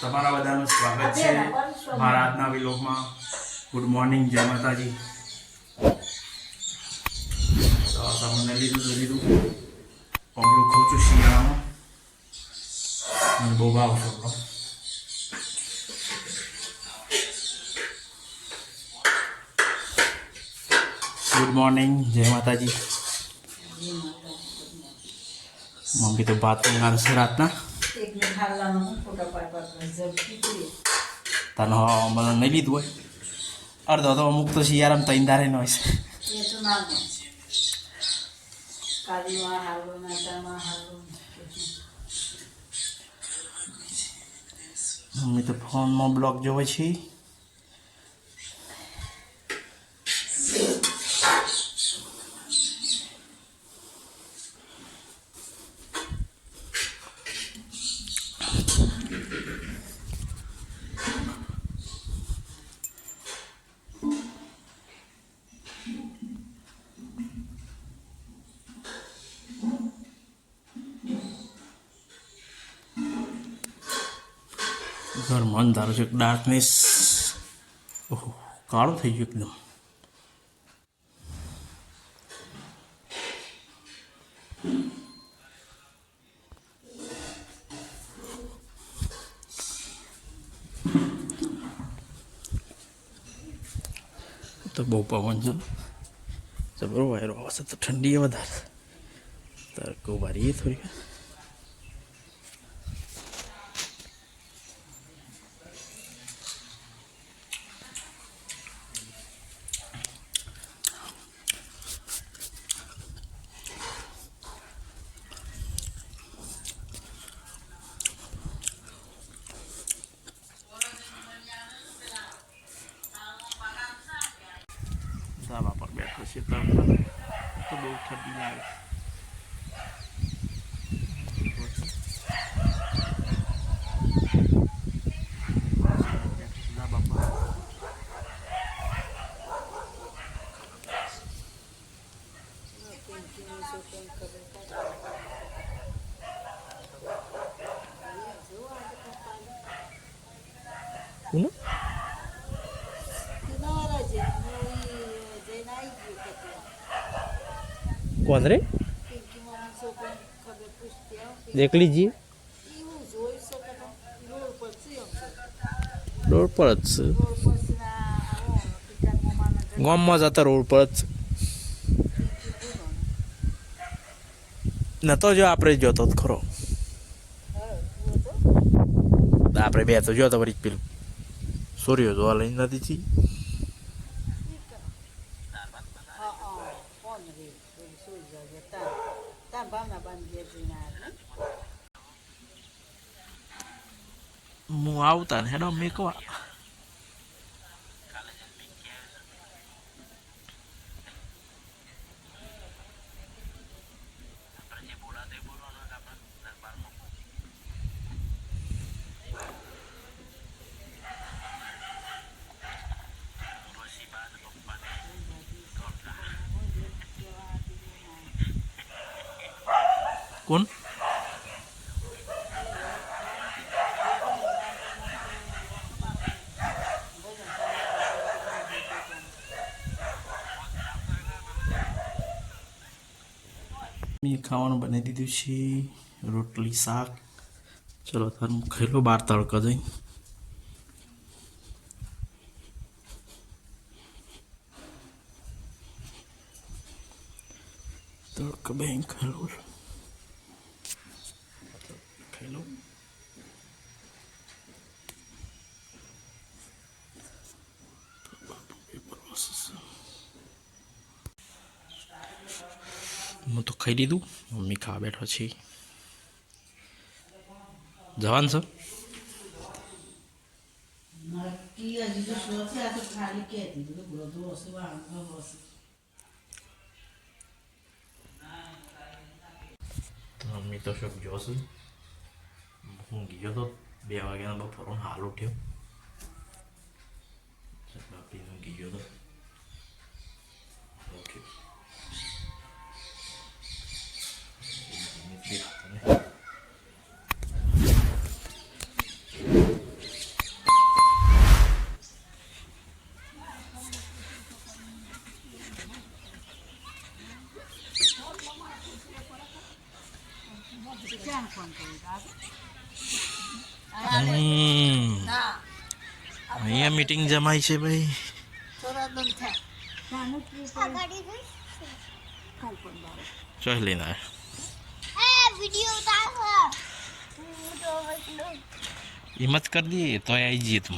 તમારા બધાનું સ્વાગત છે મારા આજના વિલોગમાં. ગુડ મોર્નિંગ જય માતાજી. તો તમને લીધું તો લીધું. પગલું ખાઉં છું શિયાળામાં. મને બહુ ભાવ છોકરો ગુડ મોર્નિંગ જય માતાજી. મમ્મી તો ભાત મંગાવશે છે રાતના. એકને ખાવાનું હું ફોટા પાડવા ઝડપી કરી તને મને નહીં લીધું હોય? અડધો તો અમુક તો શિયાળામાં તૈન ધારે હોય છે. એ તો ના કાલીમાં હાલો નાટામાં હાલો મમ્મી તો ફોનમાં બ્લોગ જોવે છે. અંધારું છે ડાર્કનેસ ઓહો કાળું થઈ ગયું એકદમ તો બહુ પવન છે જબરો વાયરો આવશે તો ઠંડી વધારે તડકો ભારી થોડી ધાબા પર બેઠો છે તો તો બહુ ઠંડી લાગે ધાબા પર કોનું કોણ રે એકલી જી રોડ પર જ છે ગામમાં જતા રોડ પર જ. નતો જો આપણે જોતો જ ખરો. આપણે બે તો જોતો વળી પેલું. સૂર્ય જોવા લઈને નથી જી. હું આવતા ને હેડો મેકવા કોણ મેં ખાવાનું બનાવી દીધું છે. રોટલી, શાક. ચલો, તાર લો બાર તડકા જઈ તડક બેન ખેલો ખેલો હું તો ખાઈ લીધું. મમ્મી ખાવા બેઠો છે જવાન છે નક્કી હજી તો શું છે આ તો ખાલી કહેતી બધું બધું હશે વાંધો હશે તો મમ્મી તો શું જોશે હું ગયો તો બે વાગ્યાનો બપોરો હાલ ઉઠ્યો मीटिंग जमाई से भाई। चल लेना है। हिम्मत कर दिए तो आई जी तुम।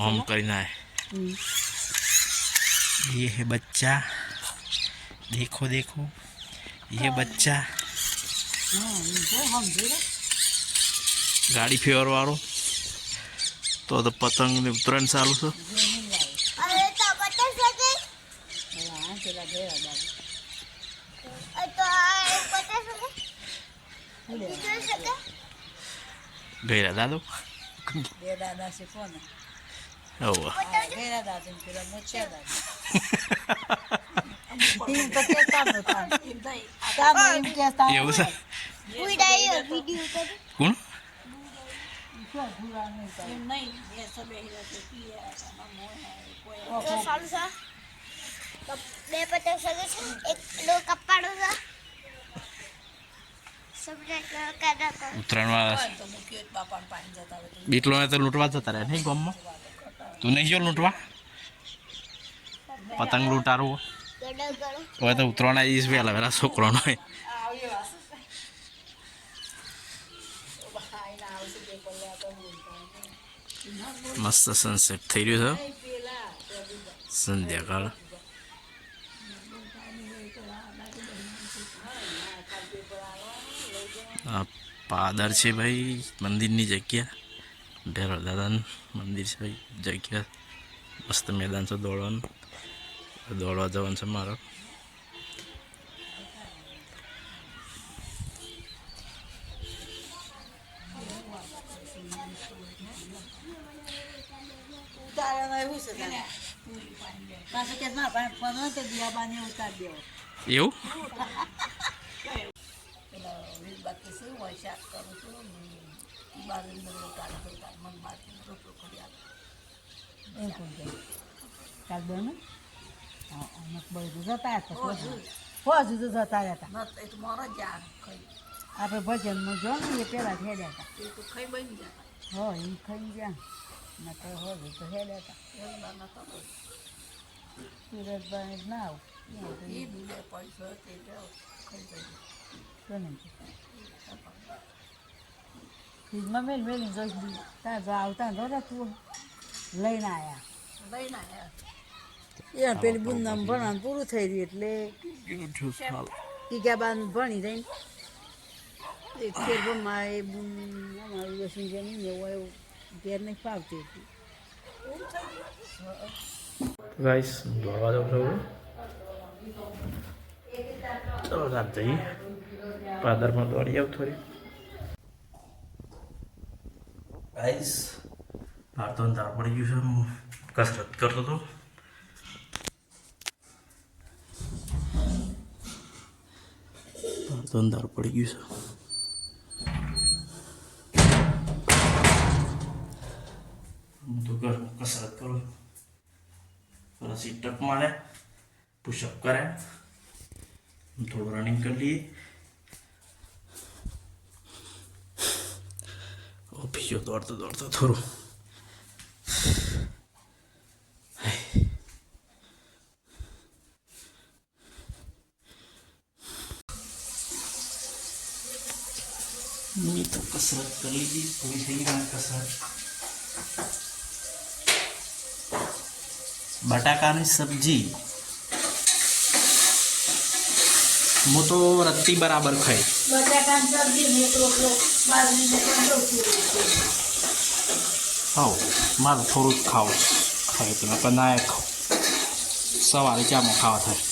हम करना है। ये है बच्चा। देखो देखो। ये बच्चा। गाड़ी फेवर वालों તો તો પતંગ ને ઉત્તરાયણ ચાલુ છે. ગયા દાદો? બે દાદા છે કોણ હોવ ગેરા દાદા ને પેલા મોચા દાદા એવું છે કોણ એમ નહીં એ સબે હીરા તો પીયા બે પતંગ સગે છે એક લો કપાડો છે સબજેક્ટ ઉત્તરાયણ તો બીટલો ને લૂંટવા જતા રહે નહીં ગામમાં તું નહીં જો લૂંટવા પતંગ લૂંટારવું હવે તો ઉત્તરાયણ આવી વહેલા વહેલા છોકરાનો હોય મસ્ત સનસેટ થઈ રહ્યું છે સંધ્યાકાળ આ પાદર છે ભાઈ, મંદિરની જગ્યા. ઢેરો દાદાનું મંદિર છે ભાઈ, જગ્યા. મસ્ત મેદાન છે દોડવાનું. દોડવા જવાનું છે મારો ઉતારવાનું એવું છે તારે. પાછું કે ના ભાઈ ફોન હોય તો દિયાબાને ઉતારી દેવો એવું પેલા વીસ બાકી શું હોય શાક કરું છું ને બાજુ બધું કાઢી કરું તાર મન બાકી રોટલો કરી આપે એમ કોણ કે કાલ બને હા અમુક બધું જતા હતા ફોજ તો જતા રહેતા આપણે તો માં જ ને એ પેલા હેડ્યા હતા. એ તો ખાઈ બની જતા હો એ ખાઈ ગયા. ના તો હો તો. હેડ્યા હતા સુરતભાઈ ના આવું. દૂધે ફ્રીજમાં મેલ મેલી જોઈ દી ત્યાં જો આવતા રોજા તું લઈને આવ્યા લઈને આવ્યા એ પેલી બુંદ નામ ભણવાનું પૂરું થઈ રહ્યું એટલે ટીકાબાન ભણી રહીને એક ફેર ભણમાં એ બુન અમારું વસી જમીન એવું એવું. ઘેર નહીં ફાવતી હતી. ગાઈસ દોડવા જાઉં છું ચલો, રાત જઈએ. પાદરમાં દોડી આવ થોડી. ગાઈસ બહાર તો અંધાર પડી ગયું છે. હું કસરત કરતો હતો. બહાર તો અંધાર પડી ગયું છે હું તો ઘરમાં કસરત કરું છું થોડા સીટઅપ મારે પુશઅપ કરે થોડું રનિંગ કરી લઈએ ઓફિસો દોડતો દોડતો થોડું મેં તો કસરત કરી લીધી પૂરી થઈ ગઈ મારી કસરત બટાકાની સબ્જી. હું તો રત્તી બરાબર ખાઈ. હા મારે થોડું જ ખાવું ખાય તો નકર ના એ ખાવ સવારે ચામાં ખાવા થાય?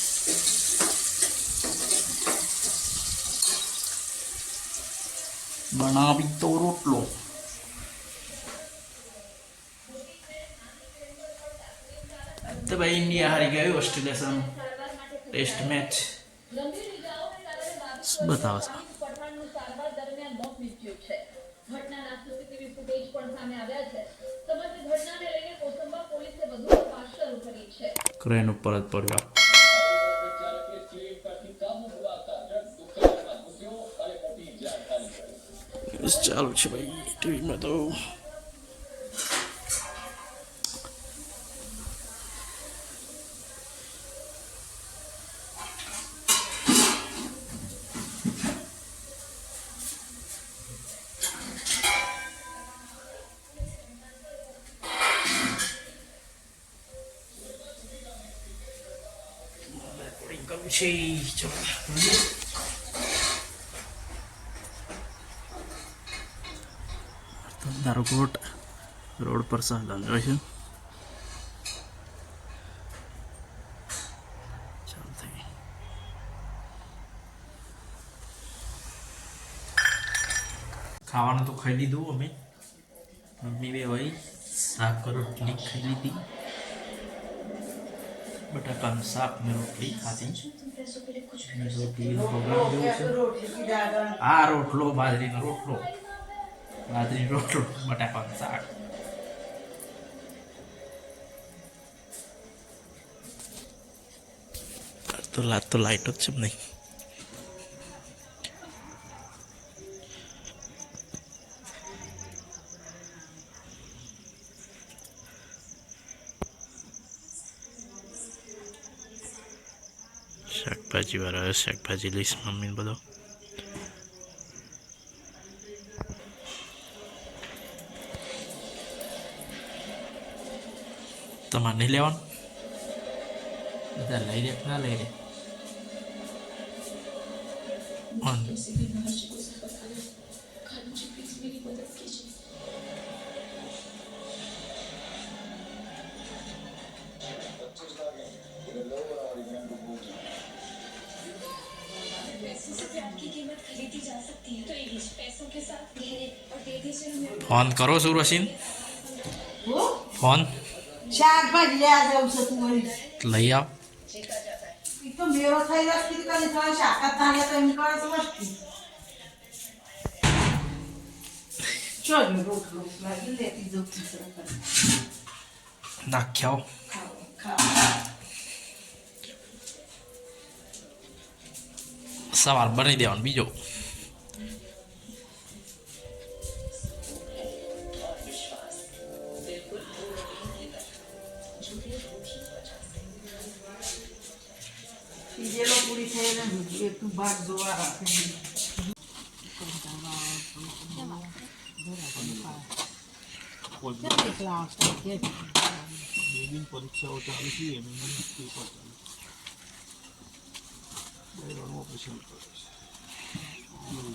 બનાવી તો રોટલો. ભાઈ ઇન્ડિયા હારી ગયું ઓસ્ટ્રેલિયા સામે ટેસ્ટ મેચ બતાવો છે. ક્રેન ઉપર જ પડ્યો. ચાલુ છે ભાઈ ટીવીમાં તો. રેકોર્ડિંગ કરવું છે રોડ પર સાધન રહ્યો છે ખાવાનું તો ખાઈ લીધું અમે મમ્મી બે ભાઈ શાક રોટલી ખાઈ લીધી બટાકાનું શાક ને રોટલી ખાધી. રોટલીનો પ્રોગ્રામ જેવો છે. આ રોટલો બાજરીનો રોટલો. બાજરી રોટલો બટાકાનું શાક. તો લાત તો લાઈટ જ છે નહીં. વાળા શાકભાજી લઈશ મમ્મી બધો. તમારે નહીં લેવાનું? બધા લઈ લે ના લઈ લે. ફોન કરો સુરસીન ફોન. શાકભાજી છે તું વળી. લઈ આવ. તો મેળો થઈ છે તો એમ કરે છે લાગી લેતી સવાર બની દેવાનું બીજો. એક તું ભાગ જોવા રાખે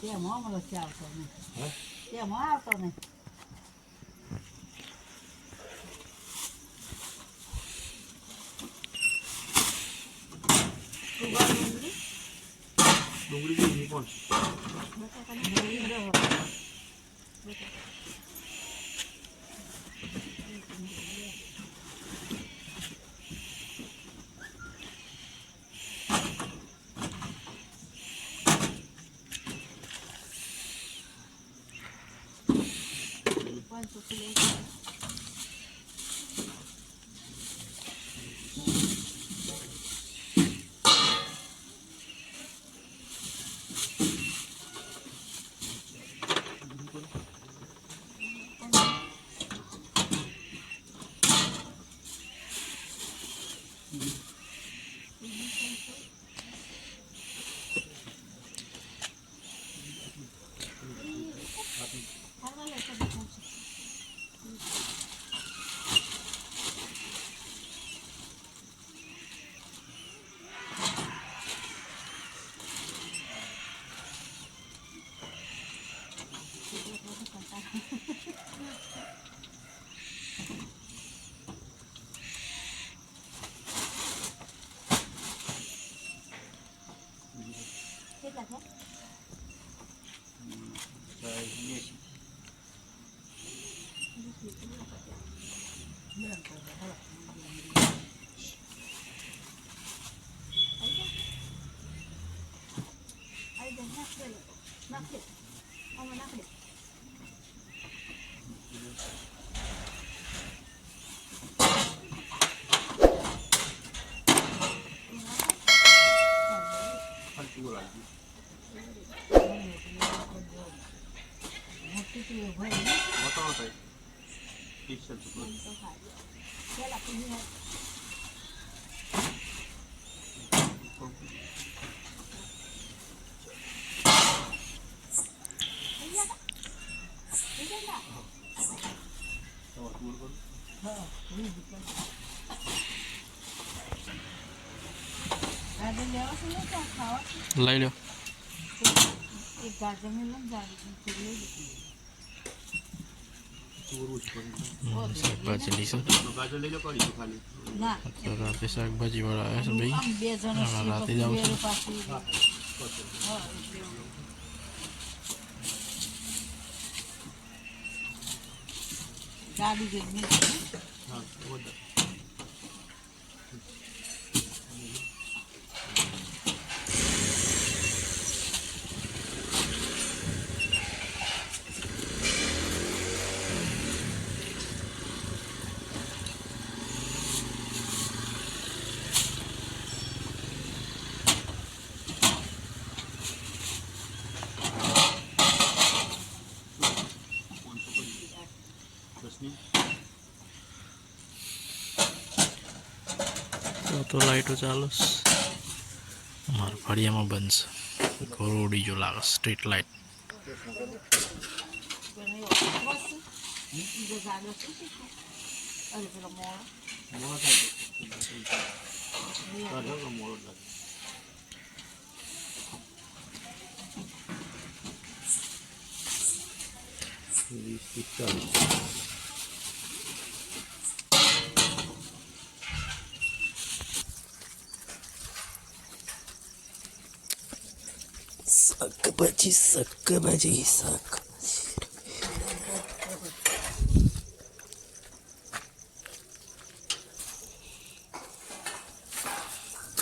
તેમાં મને નથી આવતો નહીં તેમાં આવતો નહીં Oh, Yun. કેટલા છે Yeah, લઈ લો ગાજર મેં લઈ લીધી શાકભાજી તો રાતે શાકભાજી વાળા આવ્યા છે ભાઈ. રાતે જ આવશે ગાડી જોઈને તો લાઈટો ચાલુ છે. અમારા ફળિયામાં બનશે ગરોડી જો લાગે સ્ટ્રીટ લાઈટ પણ એ ઓફિસ છે. બીજો ગાડો છે કે શું? અરે પેલો મોળો મોડો થાય કાઢો તો મોડો લાગે વીસ બચી શાક.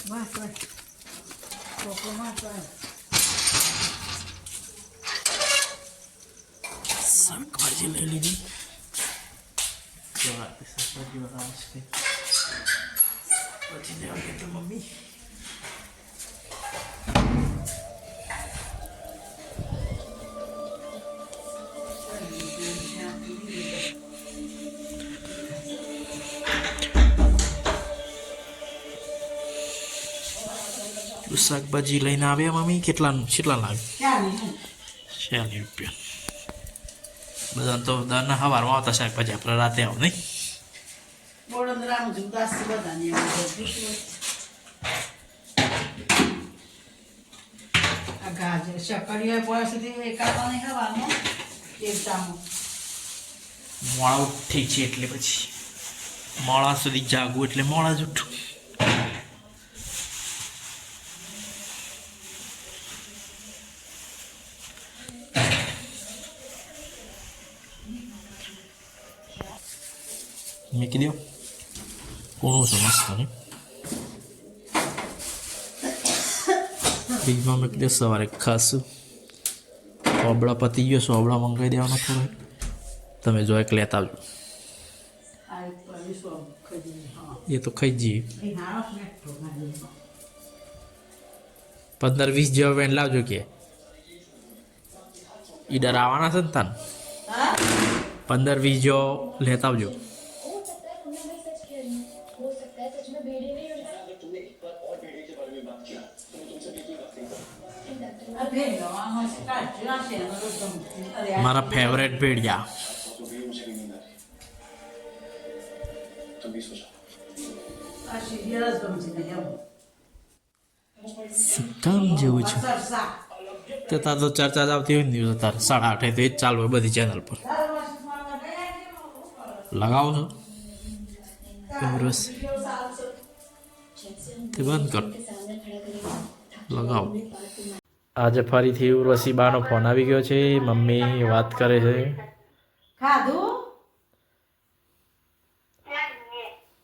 બસ છોકરો શાકભાજી લઈ લીધી. શાકભાજી વાળા છે પછી લેવા કે મમ્મી. શાકભાજી લઈને આવ્યા મમ્મી? કેટલાનું? કેટલા લાવ્યું ચાલીસ રૂપિયા. બધા તો દાના સવારમાં આવતા શાકભાજી આપણે રાતે આવ નહીં? ગાજર શક્કરીઓ પડે સુધી એકાદો નહીં ખાવાનો એક મોડા ઉઠી છે એટલે પછી. મોડા સુધી જાગવું એટલે મોડા જ ઉઠું. કોણું છે મસ્ત ને ફ્રીજમાં મૂકી દો સવારે ખાશું સોબળા પતી ગયો સોબળા મંગાવી દેવાનો થોડો તમે જો એક લેતા આવજો એ તો ખાઈ જ જઈએ પંદર વીસ જેવા વેન લાવજો કે ઈડર આવવાના છે ને તાન પંદર વીસ જેવો લેતા આવજો મારા ફેવરેટ ભેડિયા કામ જેવું છે. તે તાર તો ચર્ચા જ આવતી હોય ને દિવસે સાડા આઠે તો એ ચાલુ હોય બધી ચેનલ પર. લગાવો છો? રસ? તે બંધ કર. લગાવો. આજે ફરીથી ઉર્વશી બાનો ફોન આવી ગયો છે. મમ્મી વાત કરે છે. ખાધું?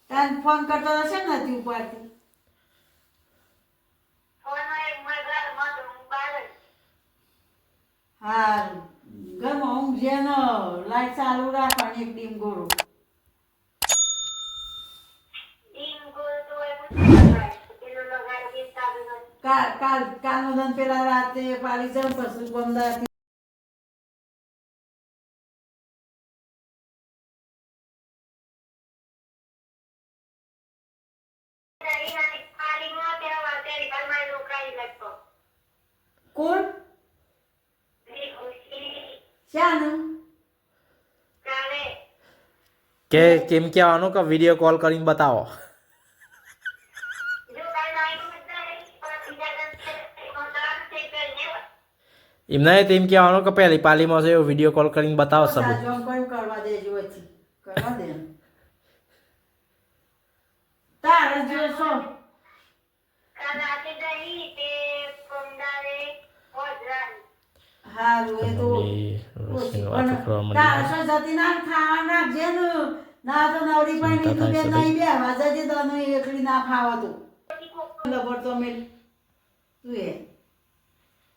તાન ફોન કરતો હશે ને હતી ઉપરથી? હા ઘરમાં હું જેનો લાઈટ ચાલુ રાખવાની એક ડીમ ગોળો. કાલ કાલ કાલનો ધન પેલા રાતે પાડી જમ પછી અમદાવાદ કોણ? કે કેમ કહેવાનું? કે વીડિયો કોલ કરીને બતાવો. એમને તેમ કહેવાનું કે પહેલી પાલીમાં છે એવો વીડિયો કોલ કરીને બતાવો સબૂત. સાચું આમ કયું કરવા દેજો કરવા દે તારે જો શું હારું એ તો તારે જતી ના ખાવા નાખજે ને. તો નવરી પણ બે નહીં બે વાજે તો એકલી ના ખાવા તો તો મેલ. તું એ.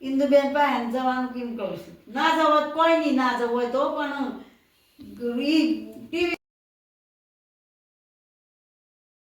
ઇન્દુબેન પાસે જવાનું કેમ કહું છું? ના જવો કોઈ નહીં ના જવું હોય તો પણ